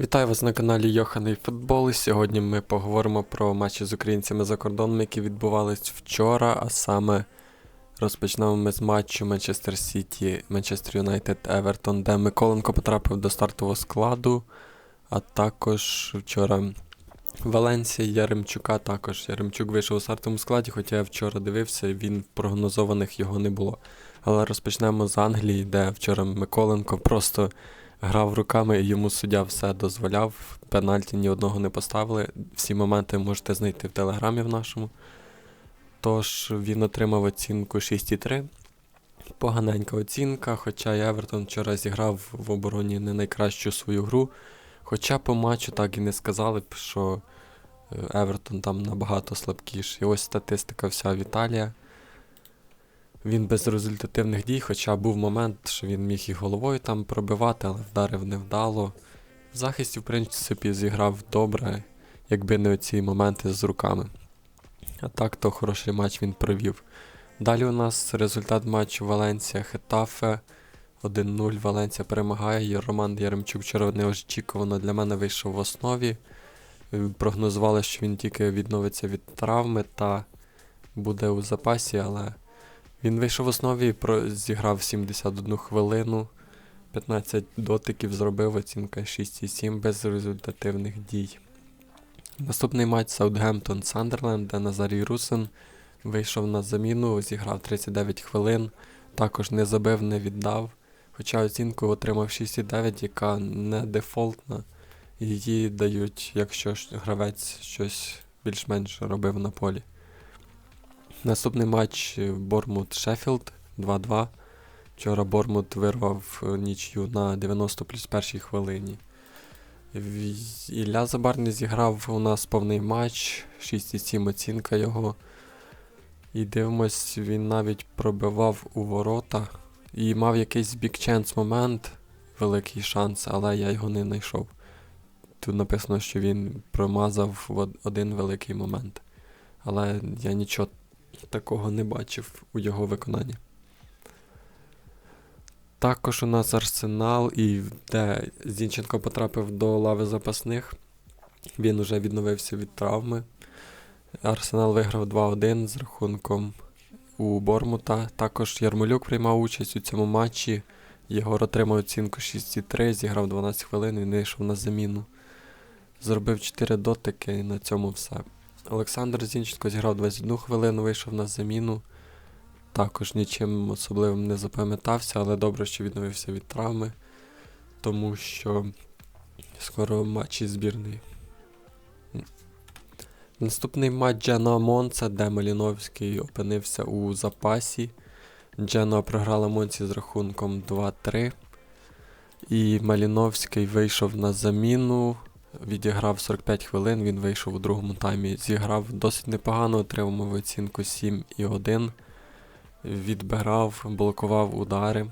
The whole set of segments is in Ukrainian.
Вітаю вас на каналі Йоханий Футбол. Сьогодні ми поговоримо про матчі з українцями за кордоном, які відбувались вчора, а саме розпочнемо ми з матчу Манчестер Сіті, Манчестер Юнайтед Евертон, де Миколенко потрапив до стартового складу, а також вчора Валенсія Яремчука також. Яремчук вийшов у стартовому складі, хоча я вчора дивився, він прогнозованих його не було. Але розпочнемо з Англії, де вчора Миколенко просто грав руками і йому суддя все дозволяв. Пенальті ні одного не поставили. Всі моменти можете знайти в телеграмі в нашому. Тож він отримав оцінку 6,3. Поганенька оцінка, хоча Евертон вчора зіграв в обороні не найкращу свою гру. Хоча по матчу так і не сказали б, що е, Евертон там набагато слабкіший. Ось статистика вся Віталія. Він без результативних дій, хоча був момент, що він міг і головою там пробивати, але вдарив невдало. В захисті, в принципі, зіграв добре, якби не оці моменти з руками. А так, то хороший матч він провів. Далі у нас результат матчу Валенсія Хетафе. 1-0 Валенсія перемагає. Роман Яремчук вчора неочікувано для мене вийшов в основі. Е, Прогнозували, що він тільки відновиться від травми та буде у запасі, але він вийшов в основі і зіграв 71 хвилину. 15 дотиків зробив, оцінка 6,7 без результативних дій. Наступний матч Саутгемптон Сандерленд, де Назарій Русин вийшов на заміну, зіграв 39 хвилин, також не забив, не віддав. Хоча оцінку отримав 6,9, яка не дефолтна. Її дають, якщо гравець щось більш-менш робив на полі. Наступний матч Бормут Шеффілд 2-2. Вчора Бормут вирвав е, нічю на 90 плюс першій хвилині. Ілля Забарний зіграв у нас повний матч, 6,7 оцінка його. І дивимось, він навіть пробивав у ворота. І мав якийсь бік-ченс момент, великий шанс, але я його не знайшов. Тут написано, що він промазав один великий момент. Але я нічого такого не бачив у його виконанні. Також у нас Арсенал, і де Зінченко потрапив до лави запасних. Він уже відновився від травми. Арсенал виграв 2-1 з рахунком у Бормута. Також Ярмолюк приймав участь у цьому матчі. Єгор отримав оцінку 6,3, зіграв 12 хвилин і вийшов на заміну. Зробив 4 дотики і на цьому все. Олександр Зінченко зіграв 21 хвилину, вийшов на заміну. Також нічим особливим не запам'ятався, але добре, що відновився від травми, тому що скоро матч із збірної. Наступний матч Джена Монца, де Маліновський опинився у запасі. Джена програла Монці з рахунком 2-3. І Маліновський вийшов на заміну, відіграв 45 хвилин, він вийшов у другому таймі. Зіграв досить непогано, отримав оцінку 7,1. Відбирав, блокував удари.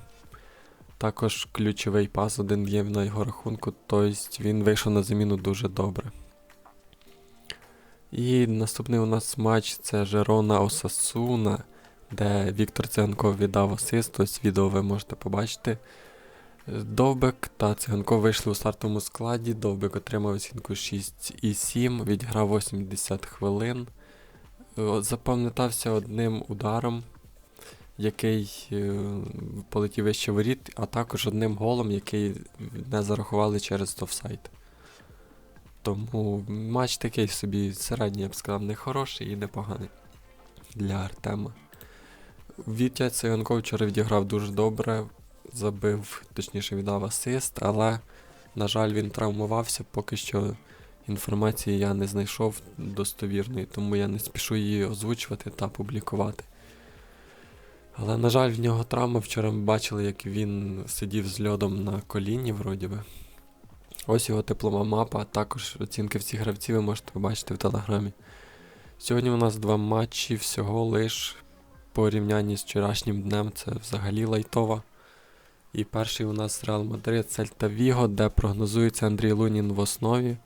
Також ключовий пас один є на його рахунку, тобто він вийшов на заміну дуже добре. І наступний у нас матч це Жерона Осасуна, де Віктор Циганков віддав асист, ось відео ви можете побачити. Довбик та Циганков вийшли у стартовому складі. Довбик отримав оцінку 6,7, відіграв 80 хвилин. Е, Запам'ятався одним ударом, який е, полетів вище воріт, а також одним голом, який не зарахували через офсайд. Тому матч такий собі середній, я б сказав, не хороший і непоганий для Артема. Вітя Циганков вчора відіграв дуже добре, забив, точніше віддав асист, але, на жаль, він травмувався, поки що інформації я не знайшов достовірної, тому я не спішу її озвучувати та публікувати. Але, на жаль, в нього травма. Вчора ми бачили, як він сидів з льодом на коліні, вроді би. Ось його теплова мапа, також оцінки всіх гравців ви можете побачити в телеграмі. Сьогодні у нас два матчі, всього лиш порівнянні з вчорашнім днем це взагалі лайтова. І перший у нас Реал Мадрид Сельта Віго, де прогнозується Андрій Лунін в основі.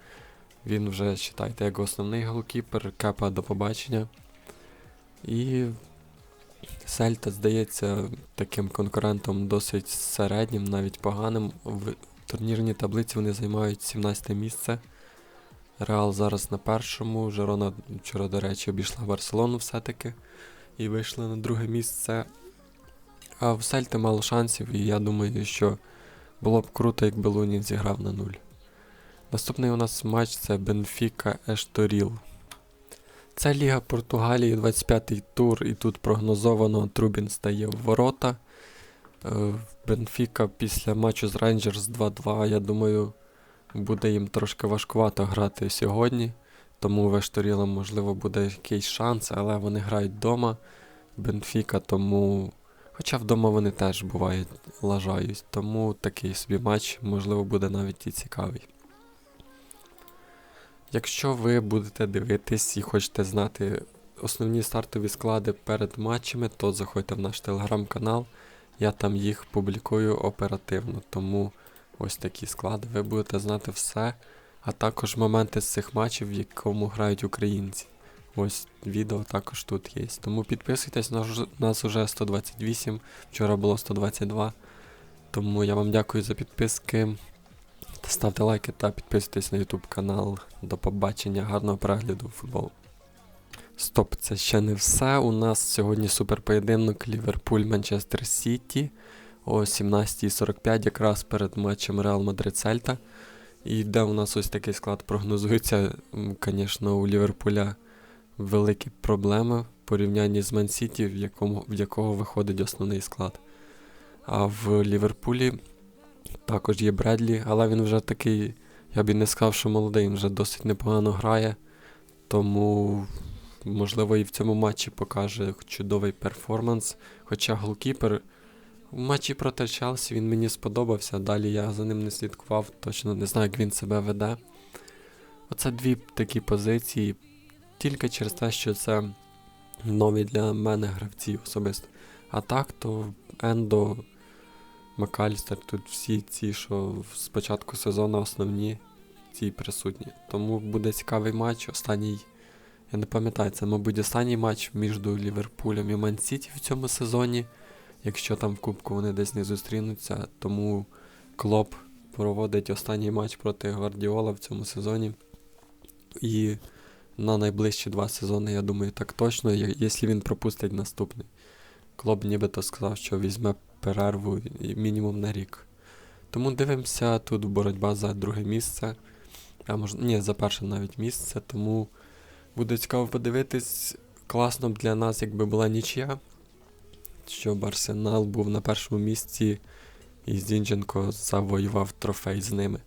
Він вже, вважайте, як основний голкіпер, кепа до побачення. І Сельта здається таким конкурентом досить середнім, навіть поганим в турнірній таблиці вони займають 17 місце. Реал зараз на першому. Жерона вчора, до речі, обійшла Барселону все-таки і вийшла на друге місце. А в Сельти мало шансів, і я думаю, що було б круто, якби Лунін зіграв на нуль. Наступний у нас матч це Бенфіка Ешторіл. Це Ліга Португалії, 25-й тур, і тут прогнозовано Трубін стає в ворота. Е, Бенфіка після матчу з Рейнджерс 2-2, я думаю, буде їм трошки важкувато грати сьогодні. Тому в Ешторіла, можливо, буде якийсь шанс, але вони грають вдома. Бенфіка, тому. Хоча вдома вони теж бувають лажають. Тому такий собі матч, можливо, буде навіть і цікавий. Якщо ви будете дивитись і хочете знати основні стартові склади перед матчами, то заходьте в наш телеграм-канал. Я там їх публікую оперативно. Тому ось такі склади. Ви будете знати все, а також моменти з цих матчів, в якому грають українці. Ось відео також тут є. Тому підписуйтесь, нас, уже- нас уже 128, вчора було 122. Тому я вам дякую за підписки. Ставте лайки та підписуйтесь на YouTube канал. До побачення, гарного перегляду футболу. Стоп, це ще не все. У нас сьогодні суперпоєдинок Ліверпуль Манчестер Сіті о 17.45, якраз перед матчем Реал Мадрид Сельта. І де у нас ось такий склад прогнозується. Звісно, у Ліверпуля великі проблеми в порівнянні з Ман-Сіті, в, якому, в якого виходить основний склад. А в Ліверпулі також є Бредлі, але він вже такий, я б і не сказав, що молодий, він вже досить непогано грає. Тому, можливо, і в цьому матчі покаже чудовий перформанс. Хоча голкіпер в матчі проти Челсі він мені сподобався. Далі я за ним не слідкував, точно не знаю, як він себе веде. Оце дві такі позиції, тільки через те, що це нові для мене гравці особисто. А так, то Ендо, Макалістер, тут всі ці, що з початку сезону основні, ці присутні. Тому буде цікавий матч. Останній, я не пам'ятаю, це, мабуть, останній матч між Ліверпулем і Ман-Сіті в цьому сезоні. Якщо там в Кубку вони десь не зустрінуться, тому Клоп проводить останній матч проти Гвардіола в цьому сезоні. І на найближчі два сезони, я думаю, так точно, якщо він пропустить наступний. Клоп нібито сказав, що візьме перерву мінімум на рік. Тому дивимося, тут боротьба за друге місце. А може, ні, за перше навіть місце, тому буде цікаво подивитись. Класно б для нас, якби була нічия, щоб Арсенал був на першому місці і Зінченко завоював трофей з ними.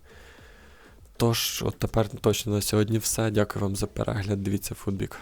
Тож, от тепер точно на сьогодні все. Дякую вам за перегляд. Дивіться футбік.